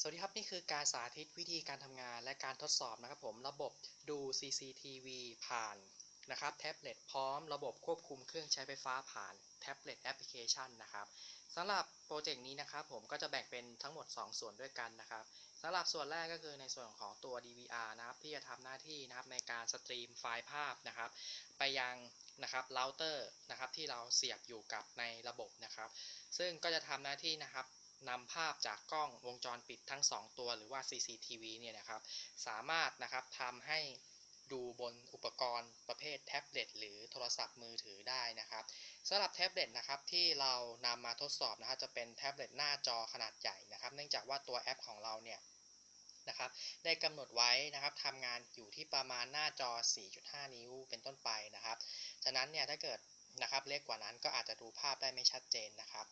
สวัสดีครับ นี่คือการสาธิตวิธีการทำงานและการทดสอบนะครับผมระบบดู CCTV ผ่านนะครับแท็บเล็ตพร้อมระบบควบคุมเครื่องใช้ไฟฟ้าผ่านแท็บเล็ตแอปพลิเคชันนะครับสำหรับโปรเจกต์นี้นะครับผมก็จะแบ่งเป็นทั้งหมด 2 ส่วนด้วยกันนะครับสำหรับส่วนแรกก็คือในส่วนของตัว DVR นะครับที่จะทำหน้าที่นะครับในการสตรีมไฟล์ภาพนะครับ ไปยังนะครับเราเตอร์นะครับที่เราเสียบอยู่กับในระบบนะครับ ซึ่งก็จะทำหน้าที่นะครับ นำภาพจากกล้องวงจรปิดทั้ง 2 ตัวหรือว่า CCTV เนี่ยนะครับ สามารถนะครับทำให้ดูบนอุปกรณ์ประเภทแท็บเล็ตหรือโทรศัพท์มือถือได้นะครับสำหรับแท็บเล็ตนะครับที่เรานำมาทดสอบนะครับจะเป็นแท็บเล็ตหน้าจอขนาดใหญ่นะครับ เนื่องจากว่าตัวแอปของเราเนี่ยนะครับได้กำหนดไว้นะครับทำงานอยู่ที่ประมาณหน้าจอ 4.5 นิ้วเป็นต้นไปนะครับ ฉะนั้นเนี่ยถ้าเกิดนะครับเล็กกว่านั้นก็อาจจะดูภาพได้ไม่ชัดเจนนะครับ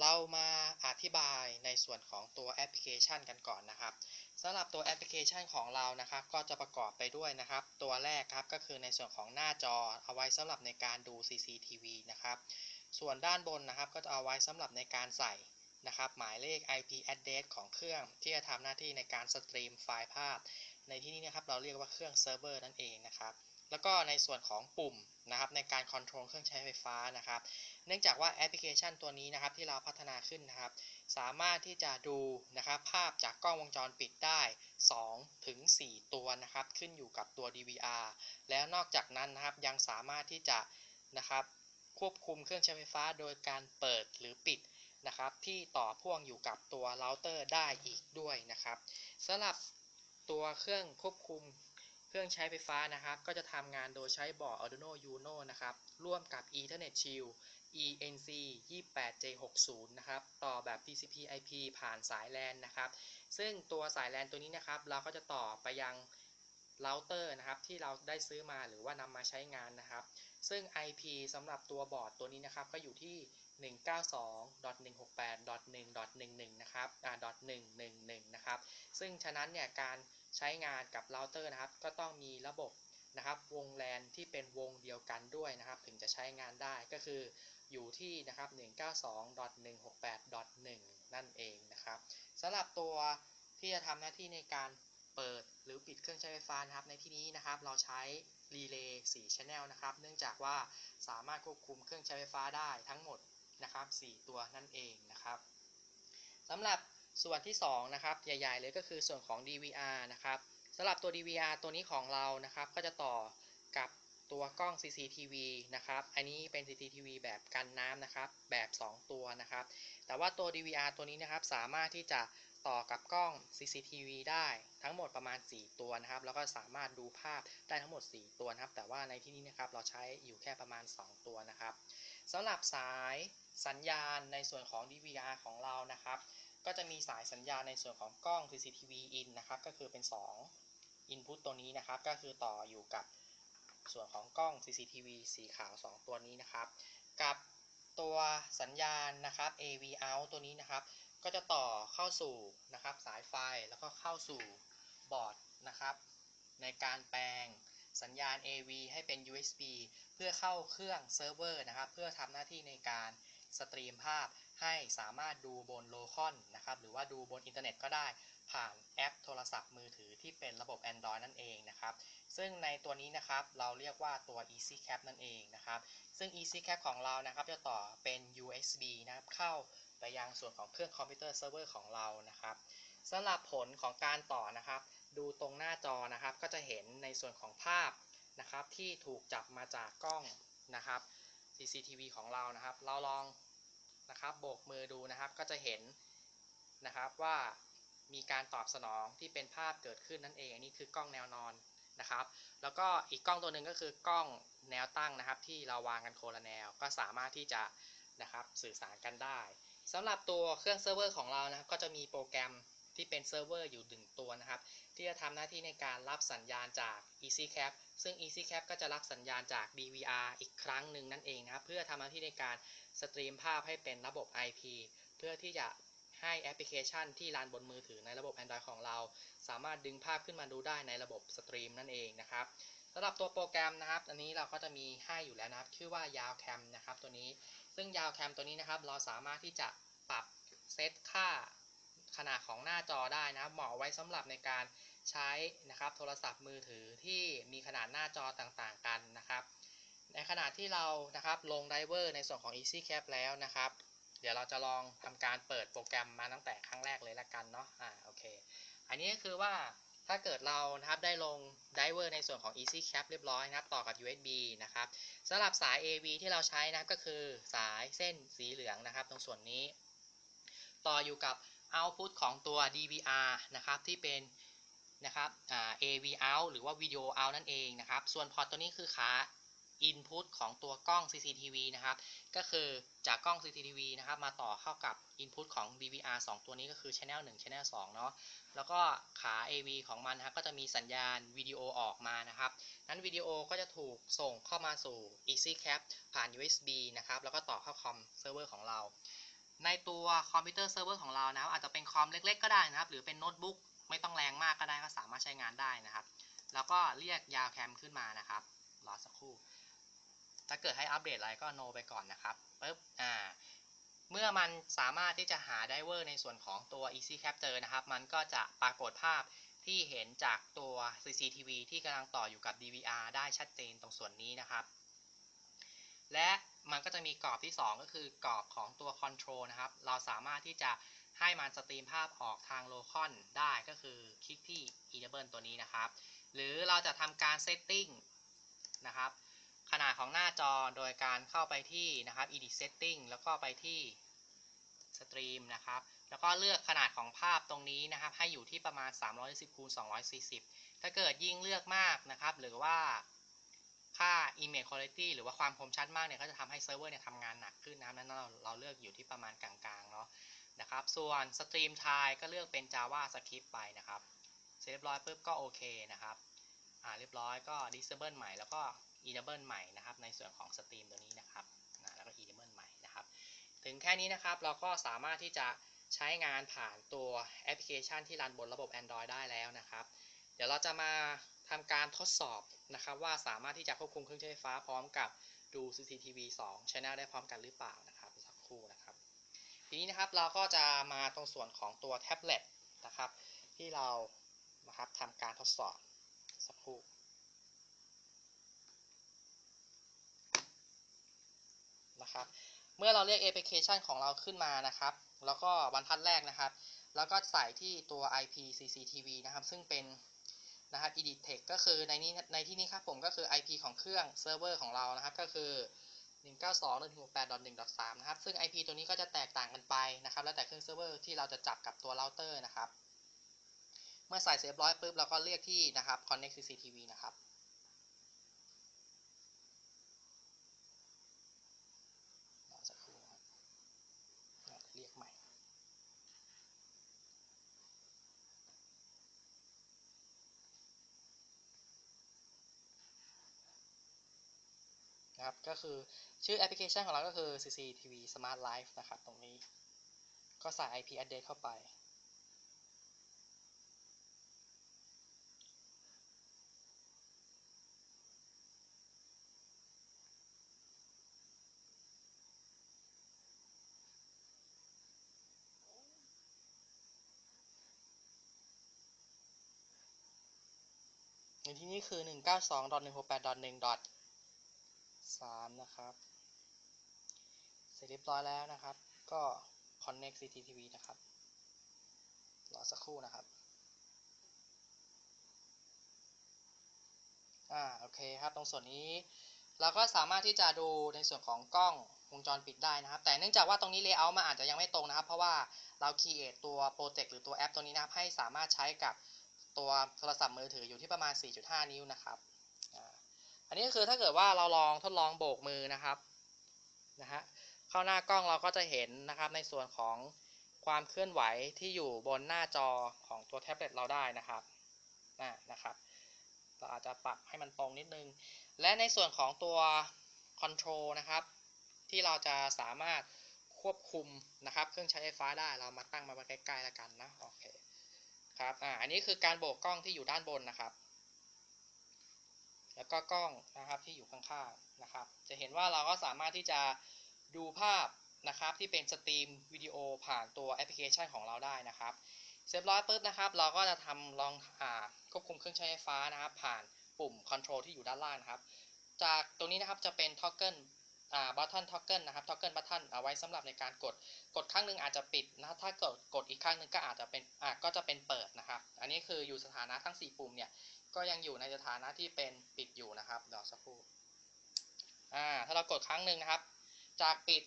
เรามาอธิบายในส่วนของตัวแอปพลิเคชันกันก่อนนะครับสำหรับตัวแอปพลิเคชันของเรานะครับ ก็จะประกอบไปด้วยนะครับ ตัวแรกครับก็คือในส่วนของหน้าจอเอาไว้สำหรับในการดู CCTV นะครับ ส่วนด้านบนนะครับ ก็จะเอาไว้สำหรับในการใส่นะครับ หมายเลข IP address ของเครื่องที่จะทำหน้าที่ในการสตรีมไฟล์ภาพ ในที่นี้นะครับเราเรียกว่าเครื่องเซิร์ฟเวอร์นั่นเองนะครับ แล้วก็ในส่วนของปุ่ม นะครับในการคอนโทรลเครื่องใช้ไฟฟ้านะครับ เนื่องจากว่าแอปพลิเคชันตัวนี้นะครับที่เราพัฒนาขึ้นนะครับ สามารถที่จะดูนะครับภาพจากกล้องวงจรปิดได้ 2 ถึง 4 ตัวนะครับ ขึ้นอยู่กับตัว DVR แล้วนอกจากนั้นนะครับยังสามารถที่จะนะครับควบคุมเครื่องใช้ไฟฟ้าโดยการเปิดหรือปิดนะครับ ที่ต่อพ่วงอยู่กับตัวเราเตอร์ได้อีกด้วยนะครับสำหรับตัวเครื่องควบคุม ครื่องใช้ไฟฟ้านะครับก็จะทำงานโดยใช้บอร์ด Arduino Uno นะครับร่วมกับ Ethernet Shield ENC 28J60 นะครับต่อแบบ TCP IP ผ่านสาย LAN นะครับซึ่งตัวสาย LAN ตัวนี้นะครับเราก็จะต่อไปยังเราเตอร์นะครับที่เราได้ซื้อมาหรือว่านำมาใช้งานนะครับ ซึ่ง IP สำหรับตัวบอร์ดตัวนี้นะครับก็อยู่ที่ 192.168.1.11 นะครับอ่า .111 นะครับซึ่งฉะนั้นเนี่ยการ ใช้งานกับเราเตอร์นะครับ ก็ต้องมีระบบนะครับวงแลนที่เป็นวงเดียวกันด้วยนะครับ ถึงจะใช้งานได้ก็คืออยู่ที่นะครับ 192.168.1 นั่นเองนะครับสำหรับตัวที่จะทำหน้าที่ในการเปิดหรือปิดเครื่องใช้ไฟฟ้านะครับ ในที่นี้นะครับ เราใช้รีเลย์4 Channel นะครับ เนื่องจากว่าสามารถควบคุมเครื่องใช้ไฟฟ้าได้ทั้งหมดนะครับ 4 ตัวนั่นเองนะครับสำหรับ ส่วนที่ 2 นะครับ ใหญ่ ๆ เลยก็คือส่วนของ DVR นะครับสำหรับตัว DVR ตัวนี้ของเรานะครับ ก็จะต่อกับตัวกล้อง CCTV นะครับ อันนี้เป็น CCTV แบบกันน้ำนะครับ แบบ 2 ตัวนะครับ แต่ว่าตัว DVR ตัวนี้นะครับ สามารถที่จะต่อกับกล้อง CCTV ได้ทั้งหมดประมาณ 4 ตัวนะครับ แล้วก็สามารถดูภาพได้ทั้งหมด 4 ตัวนะครับ แต่ว่าในที่นี้นะครับ เราใช้อยู่แค่ประมาณ 2 ตัวนะครับสำหรับสายสัญญาณในส่วนของ DVR ของเรานะครับ ก็จะมีสายสัญญาณในส่วนของกล้อง CCTV in นะครับ ก็คือเป็น 2 input ตัวนี้นะครับ ก็คือต่ออยู่กับส่วนของกล้อง CCTV สีขาว 2 ตัวนี้นะครับ กับตัวสัญญาณนะครับ AV out ตัวนี้นะครับ ก็จะต่อเข้าสู่นะครับสายไฟแล้วก็เข้าสู่บอร์ดนะครับ ในการแปลงสัญญาณ AV ให้เป็น USB เพื่อเข้าเครื่องเซิร์ฟเวอร์นะครับ เพื่อทำหน้าที่ในการสตรีมภาพ ให้สามารถดูบนโลคอนนะครับหรือว่าดูบนอินเทอร์เน็ตก็ได้ผ่านแอปโทรศัพท์มือถือที่เป็นระบบ Android นั่นเองนะครับ ซึ่งในตัวนี้นะครับเราเรียกว่าตัว EasyCap นั่นเองนะครับ ซึ่ง EasyCap ของเรานะครับจะต่อเป็น USB นะครับเข้าไปยังส่วนของเครื่องคอมพิวเตอร์เซิร์ฟเวอร์ของเรานะครับสำหรับผลของการต่อนะครับ ดูตรงหน้าจอนะครับ ก็จะเห็นในส่วนของภาพนะครับ ที่ถูกจับมาจากกล้องนะครับ CCTV ของเรานะครับ เราลอง นะครับโบกมือดูนะครับก็จะเห็นนะครับว่ามีการตอบสนองที่เป็นภาพเกิดขึ้นนั่นเองอันนี้คือกล้องแนวนอนนะครับ แล้วก็อีกกล้องตัวหนึ่งก็คือกล้องแนวตั้งนะครับ ที่เราวางกันโคนละแนว ก็สามารถที่จะนะครับสื่อสารกันได้สำหรับตัวเครื่องเซิร์ฟเวอร์ของเรานะครับก็จะมีโปรแกรมที่เป็นเซิร์ฟเวอร์อยู่หนึ่งตัวนะครับ ที่จะทำหน้าที่ในการรับสัญญาณจาก EasyCap ซึ่ง EasyCap ก็จะรับสัญญาณจาก DVR อีกครั้งหนึ่งนั่นเองนะครับ เพื่อทำหน้าที่ในการสตรีมภาพให้เป็นระบบ IP เพื่อที่จะให้แอปพลิเคชันที่รันบนมือถือในระบบ Android ของเรา สามารถดึงภาพขึ้นมาดูได้ในระบบสตรีมนั่นเองนะครับสำหรับตัวโปรแกรมนะครับ อันนี้เราก็จะมีให้อยู่แล้วนะครับ ชื่อว่ายาวแคมนะครับตัวนี้ ซึ่งยาวแคมตัวนี้นะครับ เราสามารถที่จะปรับเซตค่าขนาดของหน้าจอได้นะครับ เหมาะไว้สำหรับในการ ใช้นะครับโทรศัพท์มือถือที่มีขนาดหน้าจอต่างๆกันนะครับ ในขณะที่เรานะครับลงไดเวอร์ในส่วนของ EasyCap แล้วนะครับ เดี๋ยวเราจะลองทำการเปิดโปรแกรมมาตั้งแต่ครั้งแรกเลยละกันเนาะอ่าโอเค อันนี้ก็คือว่าถ้าเกิดเรานะครับได้ลงไดเวอร์ในส่วนของ EasyCap เรียบร้อยนะครับ ต่อกับ USB นะครับสำหรับสาย AV ที่เราใช้นะครับก็คือสายเส้นสีเหลืองนะครับ ตรงส่วนนี้ ต่ออยู่กับ output ของตัว DVR นะครับ ที่เป็น นะครับ AV out หรือว่า Video out นั่นเองนะครับ ส่วนพอร์ตตัวนี้คือขา input ของตัวกล้อง CCTV นะครับ ก็คือจากกล้อง CCTV นะครับมาต่อเข้ากับ input ของ DVR 2 ตัวนี้ก็คือ channel 1 channel 2 เนาะ แล้วก็ขา AV ของมันนะครับก็จะมีสัญญาณวิดีโอออกมานะครับ นั้นวิดีโอก็จะถูกส่งเข้ามาสู่ EasyCap ผ่าน USB นะครับ แล้วก็ต่อเข้าคอมเซิร์ฟเวอร์ของเรา ในตัวคอมพิวเตอร์เซิร์ฟเวอร์ของเรานะครับอาจจะเป็นคอมเล็กๆ ก็ได้นะครับ หรือเป็นโน้ตบุ๊ก ไม่ต้องแรงมากก็ได้ก็สามารถใช้งานได้นะครับ แล้วก็เรียกยาวแคมขึ้นมานะครับรอสักครู่ ถ้าเกิดให้อัปเดตอะไรก็โนไปก่อนนะครับปึ๊บอ่าเมื่อมันสามารถที่จะหาไดเวอร์ในส่วนของตัว EasyCap เจอนะครับ มันก็จะปรากฏภาพที่เห็นจากตัว CCTV ที่กำลังต่ออยู่กับ DVR ได้ชัดเจนตรงส่วนนี้นะครับ และมันก็จะมีกรอบที่ 2 ก็คือกรอบของตัว Control นะครับ เราสามารถที่จะ ให้มันสตรีมภาพออกทางโลคอนได้ก็คือคลิกที่ Enable ตัวนี้นะครับ หรือเราจะทำการ Setting นะครับ ขนาดของหน้าจอโดยการเข้าไปที่นะครับ Edit Setting แล้วก็ไปที่ Stream นะครับ แล้วก็เลือกขนาดของภาพตรงนี้นะครับ ให้อยู่ที่ประมาณ 310คูณ240 ถ้าเกิดยิ่งเลือกมากนะครับ หรือว่าค่า Image Quality หรือว่าความคมชัดมากเนี่ยก็จะทำให้เซิร์ฟเวอร์เนี่ยทำงานหนักขึ้นนะครับนั้นเราเราเลือกอยู่ที่ประมาณกลางๆเนาะ นะครับ ส่วน Stream Type ก็เลือกเป็น Java Script ไปนะครับ เสร็จเรียบร้อยปุ๊บก็โอเคนะครับ อ่าเรียบร้อยก็ disable ใหม่แล้วก็ enable ใหม่นะครับ ในส่วนของ stream ตัวนี้นะครับนะแล้วก็ enable ใหม่นะครับ ถึงแค่นี้นะครับเราก็สามารถที่จะใช้งานผ่านตัวแอปพลิเคชันที่รันบนระบบ Android ได้แล้วนะครับ เดี๋ยวเราจะมาทำการทดสอบนะครับว่าสามารถที่จะควบคุมเครื่องใช้ไฟฟ้าพร้อมกับดู CCTV 2 Channel ได้พร้อมกันหรือเปล่านะครับสักครู่นะครับ ทีนี้นะครับเราก็จะมาตรงส่วนของตัวแท็บเล็ตนะครับ ที่เรานะครับทำการทดสอบสักครู่นะครับเมื่อเราเรียกแอปพลิเคชันของเราขึ้นมานะครับ แล้วก็บรรทัดแรกนะครับ แล้วก็ใส่ที่ตัว IP CCTV นะครับ ซึ่งเป็นนะครับ edit text ก็คือในนี้ในที่นี้ครับผมก็คือ IP ของเครื่องเซิร์ฟเวอร์ของเรานะครับ ก็คือ 192.168.1.3 นะครับ ซึ่ง IP ตัวนี้ก็จะแตกต่างกันไปนะครับ แล้วแต่เครื่องเซิร์ฟเวอร์ที่เราจะจับกับตัวเราเตอร์นะครับ เมื่อใส่เสร็จร้อยปุ๊บเราก็เรียกที่นะครับ connect CCTV นะครับ รอสักครู่นะครับเรียกใหม่ นะครับ ก็คือชื่อแอปพลิเคชันของเราก็คือ CCTV Smart Life นะครับตรงนี้ ก็ใส่ IP address เข้าไป ในที่นี้คือ 3 นะครับ เสร็จเรียบร้อยแล้วนะครับ ก็ connect CCTV นะครับ รอสักครู่นะครับ อ่า โอเคครับ ตรงส่วนนี้ เราก็สามารถที่จะดูในส่วนของกล้องวงจรปิดได้นะครับ แต่เนื่องจากว่าตรงนี้ layout มันอาจจะยังไม่ตรงนะครับ เพราะว่าเรา create ตัว project หรือตัวแอปตัวนี้นะครับ ให้สามารถใช้กับตัวโทรศัพท์มือถืออยู่ที่ประมาณ 4.5 นิ้วนะครับ อันนี้ก็คือถ้าเกิดว่าเราลองทดลองโบกมือนะครับนะฮะเข้าหน้ากล้องเราก็จะเห็นนะครับในส่วนของความเคลื่อนไหวที่อยู่บนหน้าจอของตัวแท็บเล็ตเราได้นะครับนะนะครับ เราอาจจะปรับให้มันตรงนิดนึง และในส่วนของตัว Control นะครับ ที่เราจะสามารถควบคุมนะครับ เครื่องใช้ไฟฟ้าได้เรามาตั้งมาใกล้ๆแล้วกันนะโอเคครับอ่าอันนี้คือการโบกกล้องที่อยู่ด้านบนนะครับ แล้วก็กล้องนะครับที่อยู่ข้างๆนะครับ จะเห็นว่าเราก็สามารถที่จะดูภาพนะครับที่เป็นสตรีมวิดีโอผ่านตัวแอปพลิเคชันของเราได้นะครับเสร็จร้อยปุ๊บนะครับ เราก็จะทำลองอ่าควบคุมเครื่องใช้ไฟฟ้านะครับ ผ่านปุ่ม Control ที่อยู่ด้านล่างนะครับ จากตรงนี้นะครับจะเป็น Toggle อ่า Button Toggle นะครับ Toggle Button เอาไว้สำหรับในการกดกดครั้งหนึ่งอาจจะปิดนะถ้ากดกดอีกครั้งหนึ่งก็อาจจะเป็นอ่าก็จะเป็นเปิดนะครับ อันนี้คืออยู่สถานะทั้ง 4 ปุ่มเนี่ย ก็ยังอยู่ในสถานะที่เป็นปิดอยู่นะครับเดี๋ยวสักครู่อ่าถ้าเรากดครั้งหนึ่งนะครับ จากปิด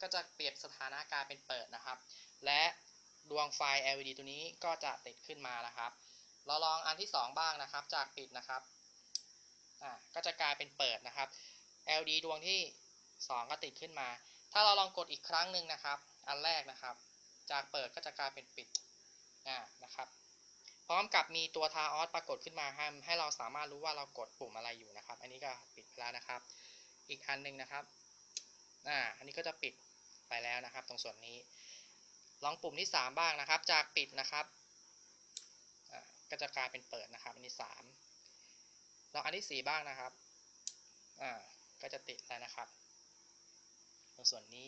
ก็จะเปลี่ยนสถานะกลายเป็นเปิดนะครับ และดวงไฟ LED ตัวนี้ก็จะติดขึ้นมานะครับ เราลองอันที่ 2 บ้างนะครับ จากปิดนะครับอ่าก็จะกลายเป็นเปิดนะครับ LED ดวงที่ 2 ก็ติดขึ้นมา ถ้าเราลองกดอีกครั้งหนึ่งนะครับ อันแรกนะครับ จากเปิดก็จะกลายเป็นปิดอ่านะครับ พร้อมกับมีตัวทาออสปรากฏขึ้นมาให้ให้เราสามารถรู้ว่าเรากดปุ่มอะไรอยู่นะครับ อันนี้ก็ปิดแล้วนะครับ อีกอันหนึ่งนะครับอ่าอันนี้ก็จะปิดไปแล้วนะครับ ตรงส่วนนี้ ลองปุ่มที่ 3 บ้างนะครับ จากปิดนะครับอ่าก็จะกลายเป็นเปิดนะครับ อันที่3ลองอันที่ 4 บ้างนะครับอ่าก็จะติดแล้วนะครับ ตรงส่วนนี้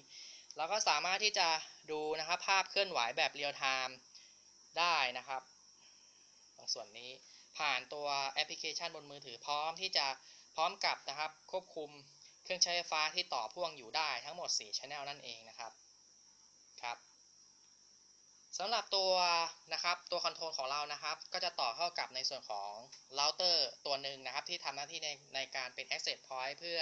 เราก็สามารถที่จะดูนะครับ ภาพเคลื่อนไหวแบบเรียลไทม์ได้นะครับ ตรงส่วนนี้ ผ่านตัวแอปพลิเคชันบนมือถือพร้อมที่จะพร้อมกับนะครับ ควบคุมเครื่องใช้ไฟฟ้าที่ต่อพ่วงอยู่ได้ทั้งหมด4 Channel นั่นเองนะครับครับสำหรับตัวนะครับตัวคอนโทรลของเรานะครับ ก็จะต่อเข้ากับในส่วนของเราเตอร์ตัวหนึ่งนะครับ ที่ทำหน้าที่ในในการเป็น access point เพื่อ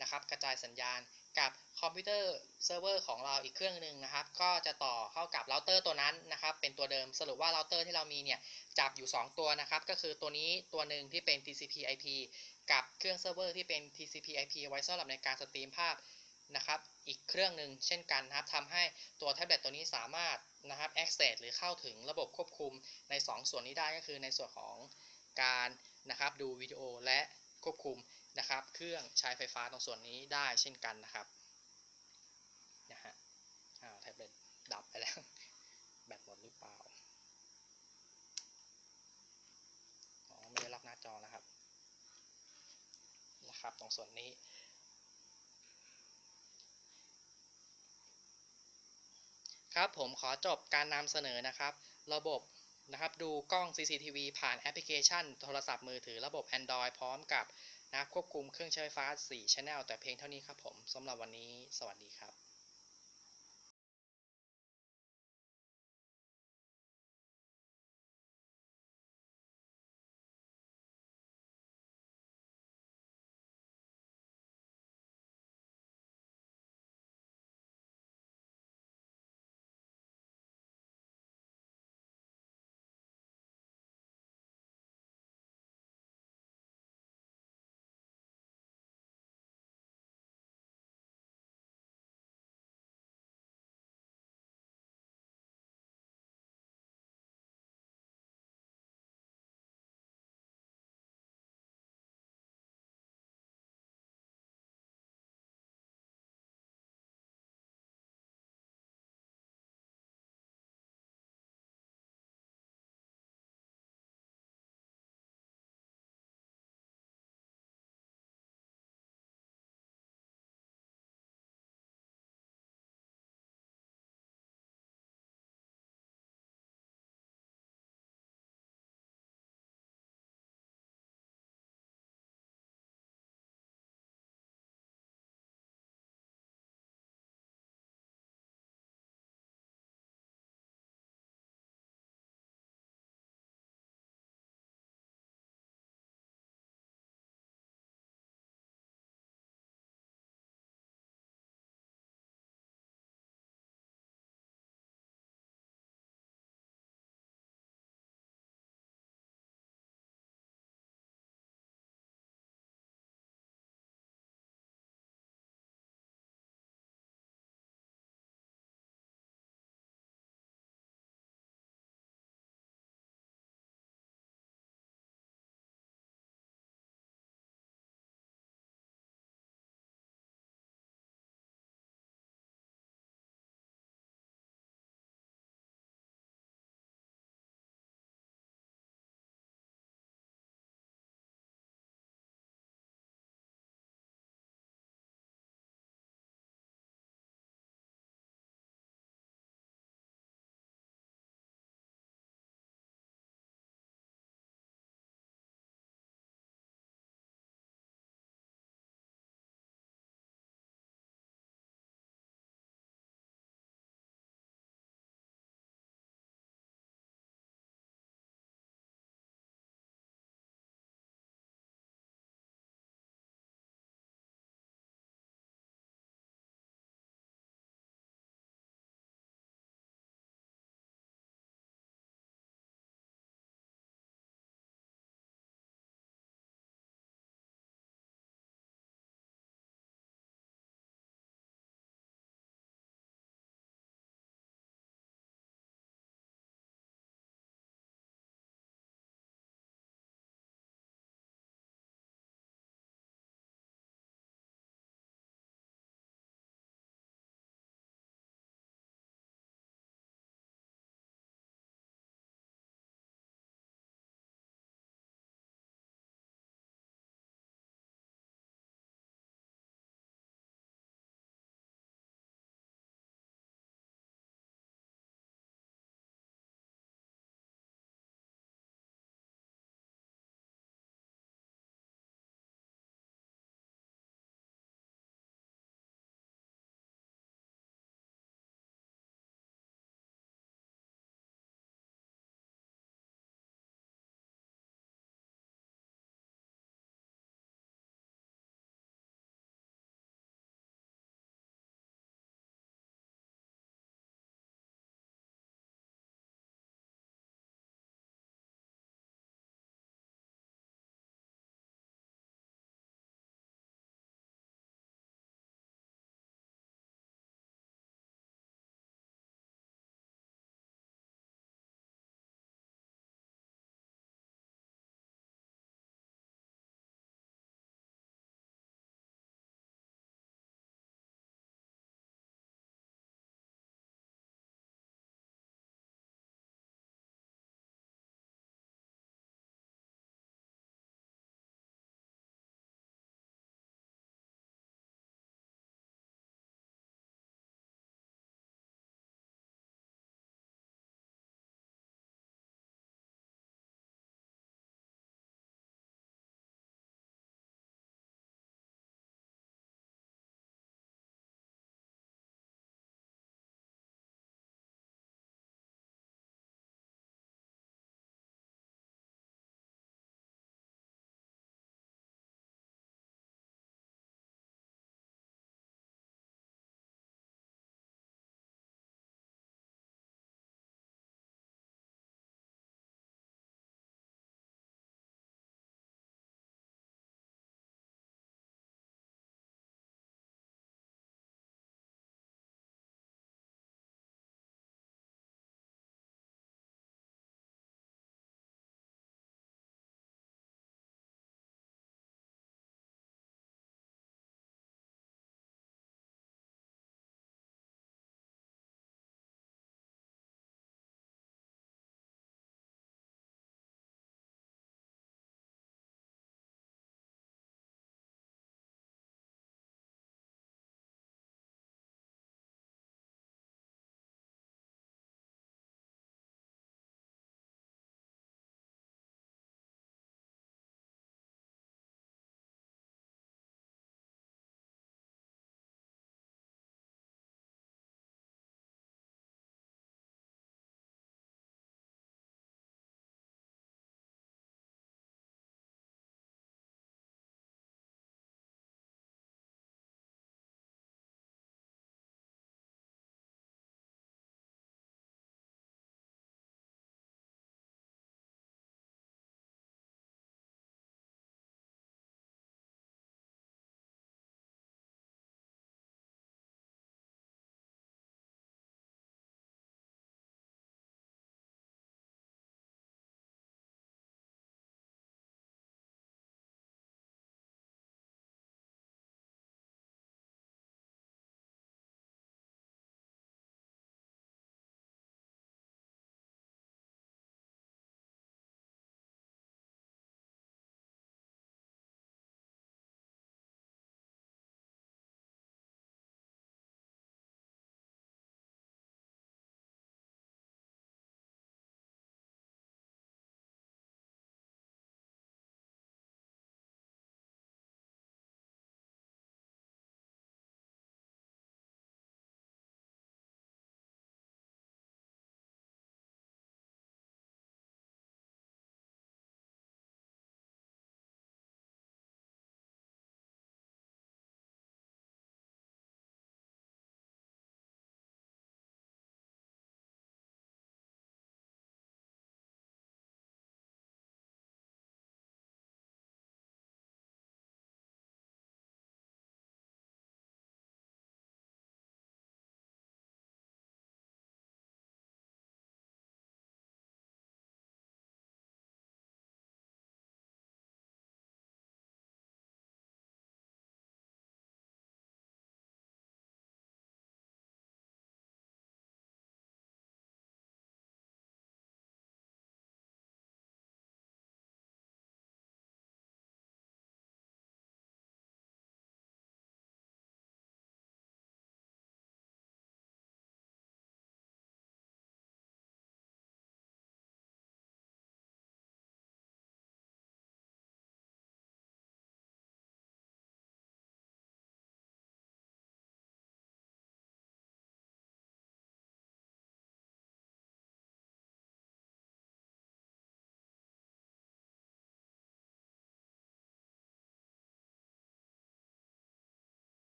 นะครับกระจายสัญญาณ กับคอมพิวเตอร์เซิร์ฟเวอร์ของเราอีกเครื่องหนึ่งนะครับ ก็จะต่อเข้ากับเราเตอร์ตัวนั้นนะครับ เป็นตัวเดิมสรุปว่าเราเตอร์ที่เรามีเนี่ยจับอยู่ 2 ตัวนะครับ ก็คือตัวนี้ตัวหนึ่งที่เป็น TCP/IP กับเครื่องเซิร์ฟเวอร์ที่เป็น TCP/IP ไว้สำหรับในการสตรีมภาพนะครับ อีกเครื่องหนึ่งเช่นกันนะครับทำให้ตัวแท็บเล็ตตัวนี้สามารถนะครับ access หรือเข้าถึงระบบควบคุมใน 2 ส่วนนี้ได้ก็คือในส่วนของการนะครับดูวิดีโอและควบคุม นะครับ เครื่องใช้ไฟฟ้าตรงส่วนนี้ได้เช่นกันนะครับนะฮะอ้าวแท็บเล็ตดับไปแล้ว แบตหมดหรือเปล่าอ๋อไม่ได้ล็อกหน้าจอนะครับนะครับ ตรงส่วนนี้ครับผมขอจบการนำเสนอนะครับ ระบบนะครับดูกล้อง CCTV ผ่านแอปพลิเคชัน โทรศัพท์มือถือระบบ Android พร้อมกับ นะควบคุมเครื่องใช้ไฟฟ้า 4 Channel แต่เพียงเท่านี้ครับผมสำหรับวันนี้สวัสดีครับ